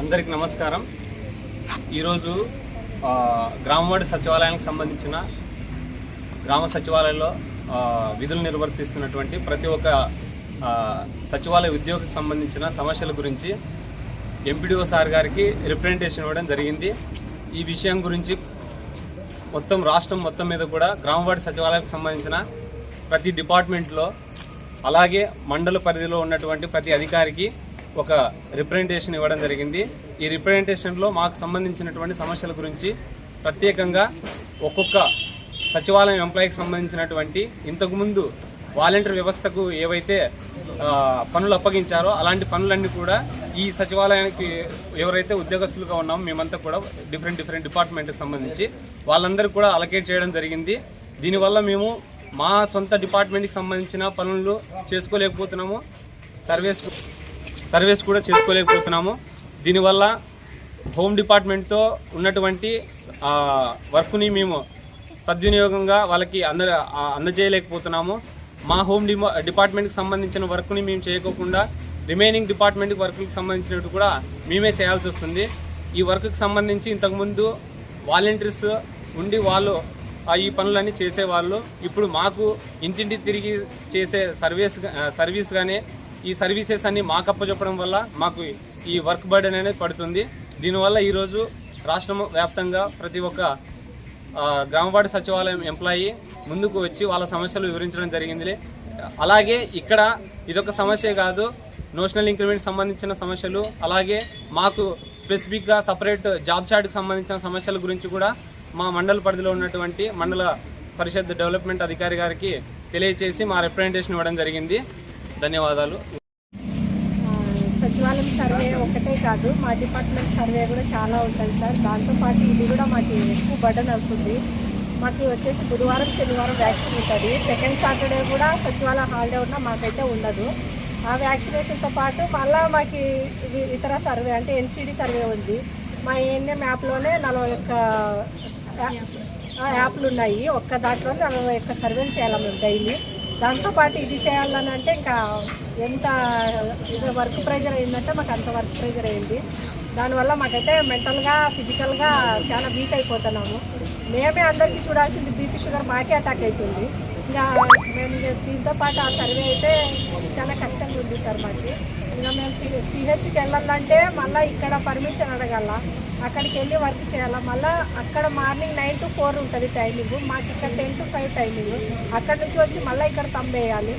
అందరికి నమస్కారం. ఈరోజు గ్రామవాడి సచివాలయానికి సంబంధించిన గ్రామ సచివాలయంలో విధులు నిర్వర్తిస్తున్నటువంటి ప్రతి ఒక్క సచివాలయ ఉద్యోగికి సంబంధించిన సమస్యల గురించి ఎంపీడీఓ సార్ గారికి రిప్రజెంటేషన్ ఇవ్వడం జరిగింది. ఈ విషయం గురించి మొత్తం రాష్ట్రం మొత్తం మీద కూడా గ్రామవాడి సచివాలయానికి సంబంధించిన ప్రతి డిపార్ట్మెంట్లో అలాగే మండల పరిధిలో ఉన్నటువంటి ప్రతి అధికారికి ఒక రిప్రజెంటేషన్ ఇవ్వడం జరిగింది. ఈ రిప్రజెంటేషన్లో మాకు సంబంధించినటువంటి సమస్యల గురించి ప్రత్యేకంగా ఒక్కొక్క సచివాలయం ఎంప్లాయీకి సంబంధించినటువంటి ఇంతకుముందు వాలంటీర్ వ్యవస్థకు ఏవైతే పనులు అప్పగించారో అలాంటి పనులన్నీ కూడా ఈ సచివాలయానికి ఎవరైతే ఉద్యోగస్తులుగా ఉన్నామో మేమంతా కూడా డిఫరెంట్ డిఫరెంట్ డిపార్ట్మెంట్కి సంబంధించి వాళ్ళందరూ కూడా అలకేట్ చేయడం జరిగింది. దీనివల్ల మేము మా సొంత డిపార్ట్మెంట్కి సంబంధించిన పనులు చేసుకోలేకపోతున్నాము. సర్వీస్ సర్వీస్ కూడా చేసుకోలేకపోతున్నాము. దీనివల్ల హోమ్ డిపార్ట్మెంట్తో ఉన్నటువంటి వర్క్ని మేము సద్వినియోగంగా వాళ్ళకి అంద అందజేయలేకపోతున్నాము. మా హోమ్ డిమా డిపార్ట్మెంట్కి సంబంధించిన వర్క్ని మేము చేయకోకుండా రిమైనింగ్ డిపార్ట్మెంట్ వర్క్కి సంబంధించినట్టు కూడా మేమే చేయాల్సి వస్తుంది. ఈ వర్క్కి సంబంధించి ఇంతకుముందు వాలంటీర్స్ ఉండి వాళ్ళు ఆ ఈ పనులన్నీ చేసేవాళ్ళు. ఇప్పుడు మాకు ఇంటింటి తిరిగి చేసే సర్వీస్ సర్వీస్ కానీ ఈ సర్వీసెస్ అన్ని మాకు అప్పచెప్పడం వల్ల మాకు ఈ వర్క్ బర్డెన్ అనేది పడుతుంది. దీనివల్ల ఈరోజు రాష్ట్రం వ్యాప్తంగా ప్రతి ఒక్క ఆ, గ్రామవాడి సచివాలయం ఎంప్లాయీ ముందుకు వచ్చి వాళ్ళ సమస్యలు వివరించడం జరిగింది అలాగే ఇక్కడ ఇదొక సమస్య కాదు నోషనల్ ఇంక్రిమెంట్ సంబంధించిన సమస్యలు అలాగే మాకు స్పెసిఫిక్గా సపరేట్ జాబ్ చార్ట్కి సంబంధించిన సమస్యల గురించి కూడా మా మండల పరిధిలో ఉన్నటువంటి మండల పరిషత్ డెవలప్మెంట్ అధికారి గారికి తెలియచేసి మా రిప్రజెంటేషన్ ఇవ్వడం జరిగింది. ధన్యవాదాలు. సచివాలయం సర్వే ఒకటే కాదు మా డిపార్ట్మెంట్ సర్వే కూడా చాలా ఉంటుంది సార్. దాంతోపాటు ఇది కూడా మాకు ఎక్కువ బర్డన్ అవుతుంది. మాకు వచ్చేసి బుధవారం శనివారం వ్యాక్సిన్ ఉంటుంది. సెకండ్ సాటర్డే కూడా సచివాలయ హాలిడే ఉన్నా మాకైతే ఉండదు. ఆ వ్యాక్సినేషన్తో పాటు మళ్ళీ మాకు ఇతర సర్వే అంటే ఎన్సీడీ సర్వే ఉంది. మా ఏఎన్ఎం యాప్లోనే నలభై ఒక్క యాప్లు ఉన్నాయి. ఒక్క దాంట్లో నలభై ఒక్క సర్వేలు చేయాలి మేము డైలీ. దాంతోపాటు ఇది చేయాలని అంటే ఇంకా ఎంత వర్క్ ప్రెజర్ అయిందంటే మాకు అంత వర్క్ ప్రెజర్ అయింది. దానివల్ల మాకైతే మెంటల్గా ఫిజికల్గా చాలా వీక్ అయిపోతున్నాము. మేమే అందరికీ చూడాల్సింది బీపీ షుగర్ మాకే అటాక్ అవుతుంది. ఇంకా మేము దీంతో పాటు ఆ సర్వే అయితే చాలా కష్టంగా ఉంది సార్ మాకు. ఇంకా మేము పిహెచ్కి వెళ్ళాలంటే మళ్ళీ ఇక్కడ పర్మిషన్ అడగాల. అక్కడికి వెళ్ళి వర్క్ చేయాలా. మళ్ళీ అక్కడ మార్నింగ్ నైన్ టు ఫోర్ ఉంటుంది టైమింగ్. మాకు ఇక్కడ టెన్ టు ఫైవ్ టైమింగ్. అక్కడ నుంచి వచ్చి మళ్ళీ ఇక్కడ తంబేయాలి.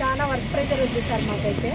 చాలా వర్క్ ప్రెషర్ ఉంది సార్ మాకైతే.